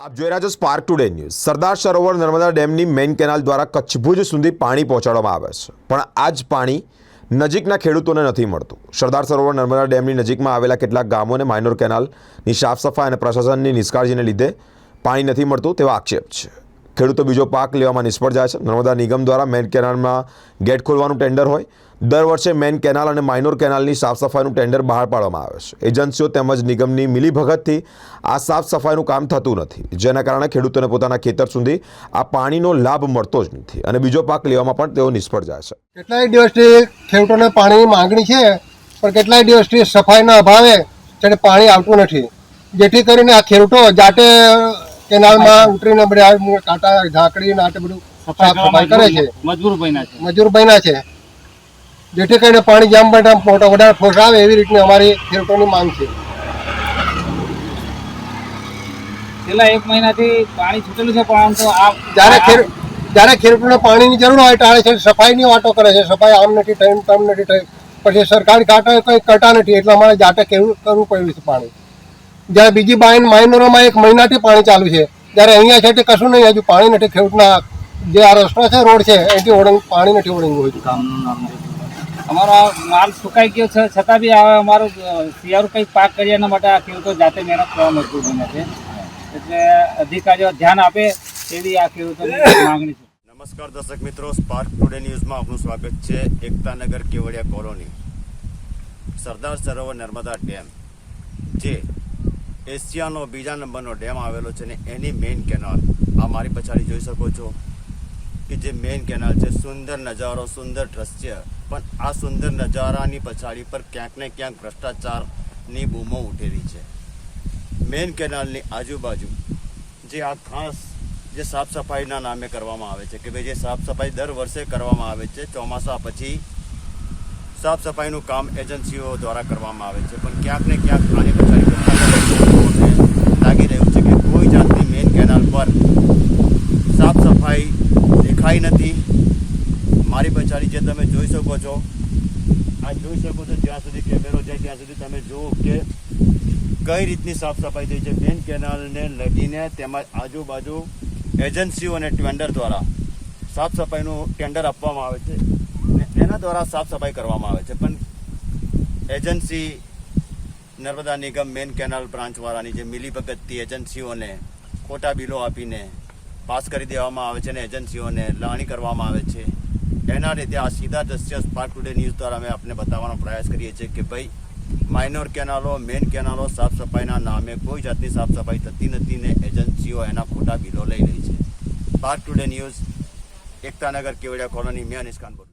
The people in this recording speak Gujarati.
આપ જોઈ રહ્યા છો spark today news Sardar Sarovar Narmada ડેમની મેઇન કેનાલ દ્વારા કચ્છ ભુજ સુધી પાણી પહોંચાડવામાં આવે છે. પણ આ જ પાણી નજીકના ખેડૂતોને નથી મળતું. સરદાર સરોવર નર્મદા ડેમની નજીકમાં આવેલા કેટલાક ગામોને માઇનોર કેનાલની સાફ સફાઈ અને પ્રશાસનની નિષ્કાળજીને લીધે પાણી નથી મળતું તેવા આક્ષેપ છે. ખેડૂતો બીજો પાક લેવામાં નિષ્ફળ જાય છે. નર્મદા નિગમ દ્વારા મેન કેનાલમાં ગેટ ખોલવાનું ટેન્ડર હોય. દર વર્ષે મેન કેનાલ અને માઇનોર કેનાલની સાફ સફાઈનું ટેન્ડર બહાર પાડવામાં આવે છે. એજન્સીઓ તેમજ નિગમની મિલીભગતથી આ સાફ સફાઈનું કામ થતું નથી, જેના કારણે ખેડૂતોને પોતાના ખેતર સુધી આ પાણીનો લાભ મળતો જ નથી અને બીજો પાક લેવામાં પણ તેઓ નિષ્ફળ જાય છે. કેટલાય દિવસથી ખેડૂતોને પાણીની માંગણી છે, પણ કેટલાય દિવસથી સફાઈના અભાવે તેને પાણી આવતું નથી. જેથી કરીને આ ખેડૂતો જાતે કેનાલમાં ઉતરીને બધા કાંટા ઝાકડી ને આ બધું સાફ સફાઈ કરે છે. મજૂર બન્યા છે. મજૂર બન્યા છે. જેથી કરીને પાણી જેમ તેમ મોટો વધારે ફોર્સ આવે એવી રીતની અમારી ખેડૂતોની માંગ છે. છેલ્લા એક મહિનાથી પાણી છૂટેલું છે પરંતુ આ જ્યારે ખેડૂ જ્યારે ખેડૂતોને પાણીની જરૂર હોય ત્યારે છે સફાઈની વાતો કરે છે. સફાઈ આમ નથી થઈ તેમ નથી થઈ પછી સરકારી કાંટા કંઈ કરતા નથી એટલે અમારે જાતે કેવું કરવું પડ્યું છે પાણી? જ્યારે બીજી બાઈન માઇનરોમાં એક મહિનાથી પાણી ચાલુ છે. જ્યારે અહીંયા છે તે કશું નહીં હજુ પાણી નથી ખેડૂતના જે આ રસ્તો છે રોડ છે એથી ઓળંગ પાણી નથી ઓળંગ્યું હજુ. ગામનું નામ. અમારો માલ સુકાઈ ગયો છે છતાં બી હવે અમારો શિયાળું કંઈક પાક કરીએ એના માટે આ ખેડૂતો જાતે મહેનત કરવા મજબૂર બને છે. એટલે અધિકારીઓ ધ્યાન આપે એવી આ ખેડૂતોની માંગણી છે. નમસ્કાર દર્શક મિત્રો સ્પાર્ક ટુડે ન્યૂઝમાં આપનું સ્વાગત છે એકતાનગર કેવડિયા કોલોની સરદાર સરોવર નર્મદા ડેમ જે એશિયાનો બીજા નંબરનો ડેમ આવેલો છે ને એની મેઇન કેનાલ આ મારી પછાડી જોઈ શકો છો કે જે મેઇન કેનાલ છે, સુંદર નજારો, સુંદર દ્રશ્ય. પણ આ સુંદર નજારાની પછાડી પર ક્યાંક ને ક્યાંક ભ્રષ્ટાચારની બૂમો ઉઠેલી છે. મેઇન કેનાલની આજુબાજુ જે આ ખાસ જે સાફ સફાઈના નામે કરવામાં આવે છે કે ભાઈ જે સાફ સફાઈ દર વર્ષે કરવામાં આવે છે, ચોમાસા પછી સાફ સફાઈનું કામ એજન્સીઓ દ્વારા કરવામાં આવે છે. પણ ક્યાંક ને ક્યાંક આની પછાડી ભ્રષ્ટાચાર લાગી રહ્યું છે કે કોઈ જાતની મેઇન કેનાલ પર સાફ સફાઈ દેખાઈ નથી. મારી પછાડી જે તમે જોઈ શકો છો. આ જોઈ શકો છો, જ્યાં સુધી કેમેરો જાય, ત્યાં સુધી તમે જુઓ કે કઈ રીતની સાફ સફાઈ થઈ છે. મેઇન કેનાલને લગીને તેમજ આજુબાજુ એજન્સીઓ અને ટેન્ડર દ્વારા સાફ સફાઈનું ટેન્ડર આપવામાં આવે છે. અને એના દ્વારા સાફ સફાઈ કરવામાં આવે છે. પણ એજન્સી નર્મદા નિગમ મેઇન કેનાલ બ્રાન્ચવાળાની જે મિલીભગતથી એજન્સીઓને ખોટા બિલો આપીને પાસ કરી દેવામાં આવે છે અને એજન્સીઓને લાણી કરવામાં આવે છે. એના લીધે આ સીધા દ્રશ્ય સ્પાર્ક ટુડે ન્યૂઝ દ્વારા અમે આપને બતાવવાનો પ્રયાસ કરીએ છીએ કે ભાઈ માઇનોર કેનાલો મેઇન કેનાલો સાફ સફાઈના નામે કોઈ જાતની સાફ સફાઈ થતી નથી ને એજન્સીઓ એના ખોટા બિલો લઈ રહી છે. Spark today news Ektanagar Kevadia colony, મેં અનિશ બોલું